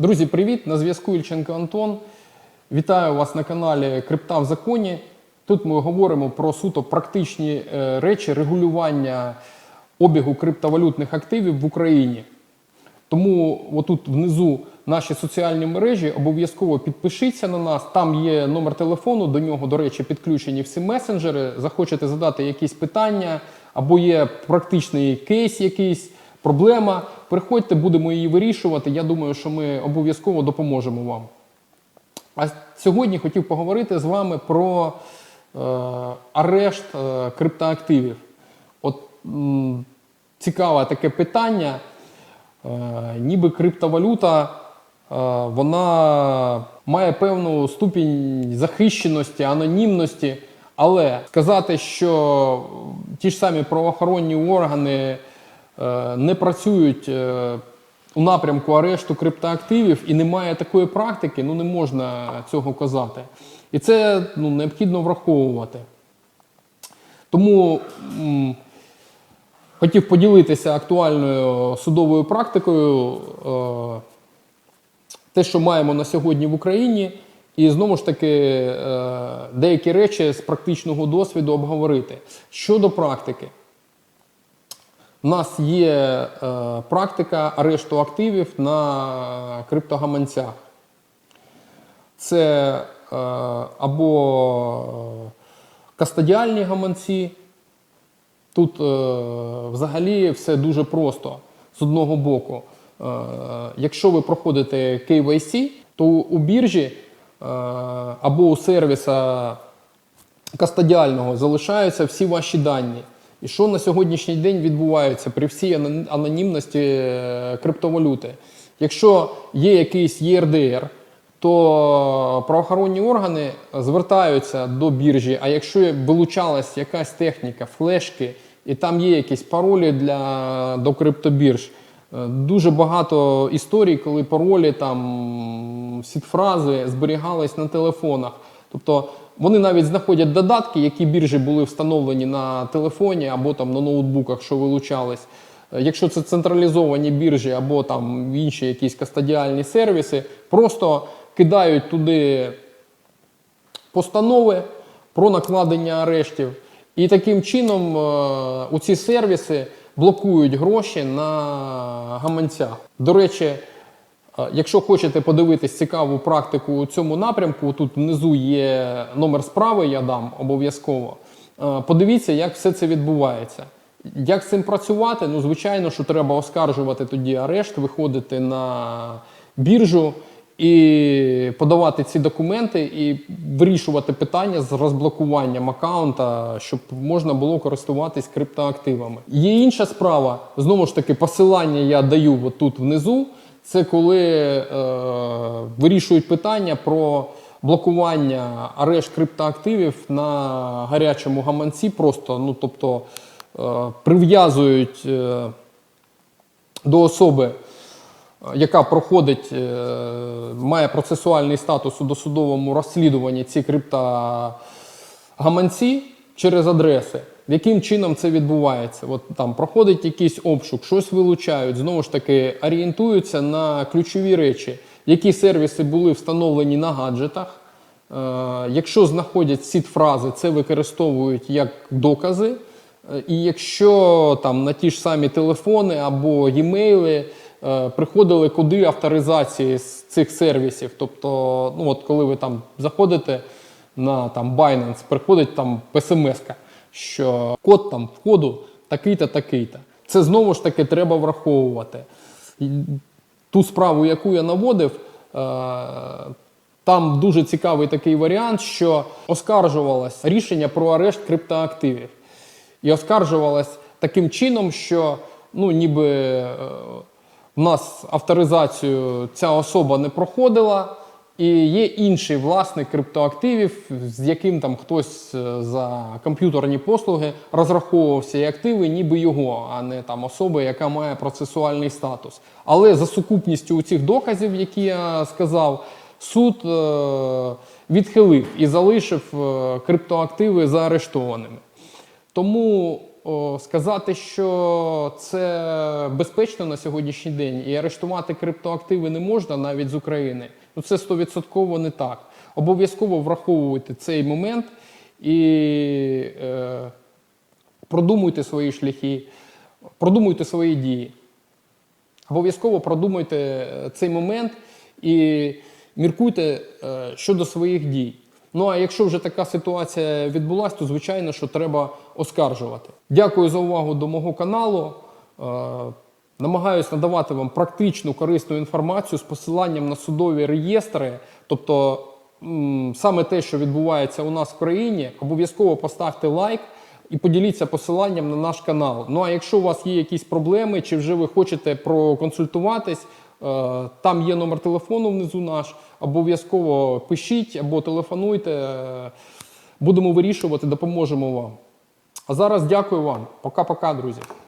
Друзі, привіт! На зв'язку Ільченко Антон. Вітаю вас на каналі Крипта в законі. Тут ми говоримо про суто практичні е, речі регулювання обігу криптовалютних активів в Україні. Тому отут внизу наші соціальні мережі обов'язково підпишіться на нас. Там є номер телефону, до нього, до речі, підключені всі месенджери. Захочете задати якісь питання, або є практичний кейс якийсь, проблема. Приходьте, будемо її вирішувати. Я думаю, що ми обов'язково допоможемо вам. А сьогодні хотів поговорити з вами про е, арешт е, криптоактивів. От м, цікаве таке питання. Е, ніби криптовалюта е, вона має певну ступінь захищеності, анонімності, але сказати, що ті ж самі правоохоронні органи не працюють е, у напрямку арешту криптоактивів і немає такої практики, ну не можна цього казати. І це ну, необхідно враховувати. Тому м, хотів поділитися актуальною судовою практикою, е, те, що маємо на сьогодні в Україні, і знову ж таки е, деякі речі з практичного досвіду обговорити. Щодо практики, у нас є е, практика арешту активів на криптогаманцях. Це е, або е, кастодіальні гаманці. Тут е, взагалі все дуже просто з одного боку. Е, якщо ви проходите KYC, то у біржі е, або у сервіса кастодіального залишаються всі ваші дані. І що на сьогоднішній день відбувається при всій анонімності е, криптовалюти? Якщо є якийсь ЄРДР, то правоохоронні органи звертаються до біржі. А якщо вилучалась якась техніка, флешки, і там є якісь паролі для, до криптобірж, е, дуже багато історій, коли паролі там сітфрази зберігались на телефонах. Тобто вони навіть знаходять додатки, які біржі були встановлені на телефоні або там на ноутбуках, що вилучались. Е, Якщо це централізовані біржі або там інші якісь кастодіальні сервіси, просто кидають туди постанови про накладення арештів. І таким чином е, у ці сервіси блокують гроші на гаманцях. До речі, е, якщо хочете подивитись цікаву практику у цьому напрямку, тут внизу є номер справи, я дам обов'язково. Подивіться, як все це відбувається. Як з цим працювати? Ну, звичайно, що треба оскаржувати тоді арешт, виходити на біржу і подавати ці документи, і вирішувати питання з розблокуванням аккаунта, щоб можна було користуватись криптоактивами. Є інша справа, знову ж таки, посилання я даю тут внизу. Це коли е, вирішують питання про блокування арешт криптоактивів на гарячому гаманці, просто ну тобто е, прив'язують е, до особи, е, яка проходить, е, має процесуальний статус у досудовому розслідуванні ці криптогаманці через адреси. Яким чином це відбувається? От там проходить якийсь обшук, щось вилучають, знову ж таки орієнтуються на ключові речі, які сервіси були встановлені на гаджетах. Е, якщо знаходять сіт фрази, це використовують як докази. Е, І якщо там на ті ж самі телефони або e-maili е, приходили коди авторизації з цих сервісів, тобто, ну от коли ви там заходите на там Binance, приходить там смс-ка, що код там входу такий-то, такий-то. Це знову ж таки треба враховувати. Ту справу, яку я наводив, е, там дуже цікавий такий варіант, що оскаржувалось рішення про арешт криптоактивів. І оскаржувалось таким чином, що ну, ніби е, в нас авторизацію ця особа не проходила, і є інший власник криптоактивів, з яким там хтось е, за комп'ютерні послуги розраховувався і активи, ніби його, а не там особа, яка має процесуальний статус. Але за сукупністю цих доказів, які я сказав, суд е, відхилив і залишив е, криптоактиви заарештованими. Тому сказати, що це безпечно на сьогоднішній день і арештувати криптоактиви не можна навіть з України. Ну це стовідсотково не так. Обов'язково враховуйте цей момент і е, продумуйте свої шляхи, продумуйте свої дії. Обов'язково продумуйте е, цей момент і міркуйте е, щодо своїх дій. Ну а якщо вже така ситуація відбулася, то звичайно, що треба оскаржувати. Дякую за увагу до мого каналу. Намагаюсь надавати вам практичну корисну інформацію з посиланням на судові реєстри, тобто саме те, що відбувається у нас в країні, обов'язково поставте лайк і поділіться посиланням на наш канал. Ну а якщо у вас є якісь проблеми, чи вже ви хочете проконсультуватись, е, там є номер телефону внизу наш. Обов'язково пишіть або телефонуйте. е, Будемо вирішувати, допоможемо вам. А зараз дякую вам. Пока-пока, друзі.